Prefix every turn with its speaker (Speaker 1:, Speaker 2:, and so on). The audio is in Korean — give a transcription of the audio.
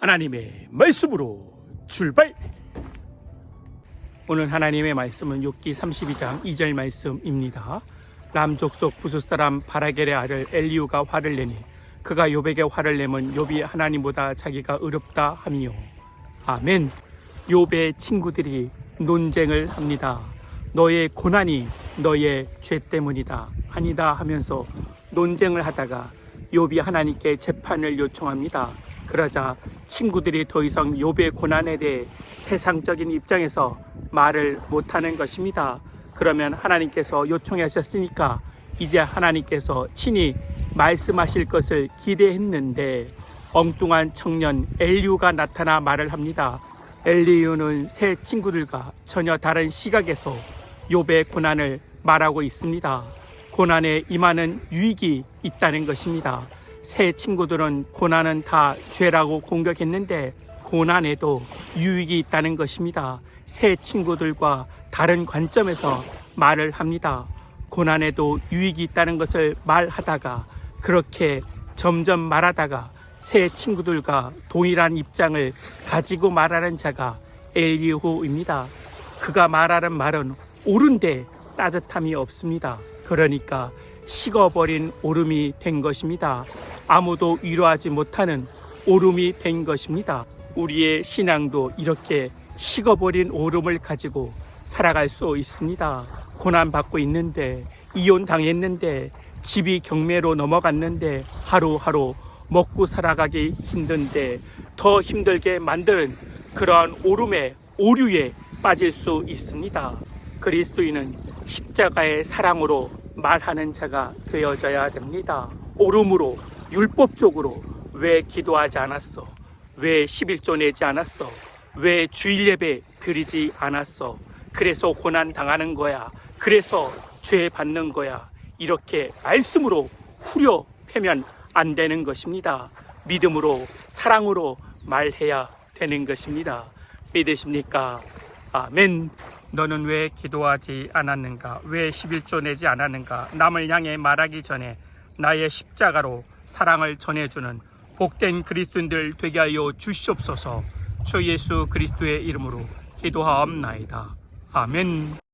Speaker 1: 하나님의 말씀으로 출발! 오늘 하나님의 말씀은 욥기 32장 2절 말씀입니다. 남족 속 부스 사람 바라겔의 아들 엘리우가 화를 내니 그가 욥에게 화를 내면 욥이 하나님보다 자기가 의롭다 함이요. 아멘. 욥의 친구들이 논쟁을 합니다. 너의 고난이 너의 죄 때문이다. 아니다 하면서 논쟁을 하다가 욥이 하나님께 재판을 요청합니다. 그러자 친구들이 더 이상 욥의 고난에 대해 세상적인 입장에서 말을 못하는 것입니다. 그러면 하나님께서 요청하셨으니까 이제 하나님께서 친히 말씀하실 것을 기대했는데 엉뚱한 청년 엘리우가 나타나 말을 합니다. 엘리우는 새 친구들과 전혀 다른 시각에서 욥의 고난을 말하고 있습니다. 고난에 임하는 유익이 있다는 것입니다. 새 친구들은 고난은 다 죄라고 공격했는데 고난에도 유익이 있다는 것입니다. 새 친구들과 다른 관점에서 말을 합니다. 고난에도 유익이 있다는 것을 말하다가 그렇게 점점 말하다가 새 친구들과 동일한 입장을 가지고 말하는 자가 엘리후입니다. 그가 말하는 말은 옳은데 따뜻함이 없습니다. 그러니까 식어버린 오름이 된 것입니다. 아무도 위로하지 못하는 오름이 된 것입니다. 우리의 신앙도 이렇게 식어버린 오름을 가지고 살아갈 수 있습니다. 고난받고 있는데, 이혼 당했는데, 집이 경매로 넘어갔는데, 하루하루 먹고 살아가기 힘든데, 더 힘들게 만드는 그러한 오름에, 오류에 빠질 수 있습니다. 그리스도인은 십자가의 사랑으로 말하는 자가 되어져야 됩니다. 오름으로, 율법적으로 왜 기도하지 않았어? 왜 11조 내지 않았어? 왜 주일 예배 드리지 않았어? 그래서 고난 당하는 거야. 그래서 죄 받는 거야. 이렇게 말씀으로 후려 패면 안 되는 것입니다. 믿음으로 사랑으로 말해야 되는 것입니다. 믿으십니까? 아멘. 너는 왜 기도하지 않았는가? 왜 11조 내지 않았는가? 남을 향해 말하기 전에 나의 십자가로 사랑을 전해주는 복된 그리스도인들 되게 하여 주시옵소서 주 예수 그리스도의 이름으로 기도하옵나이다. 아멘.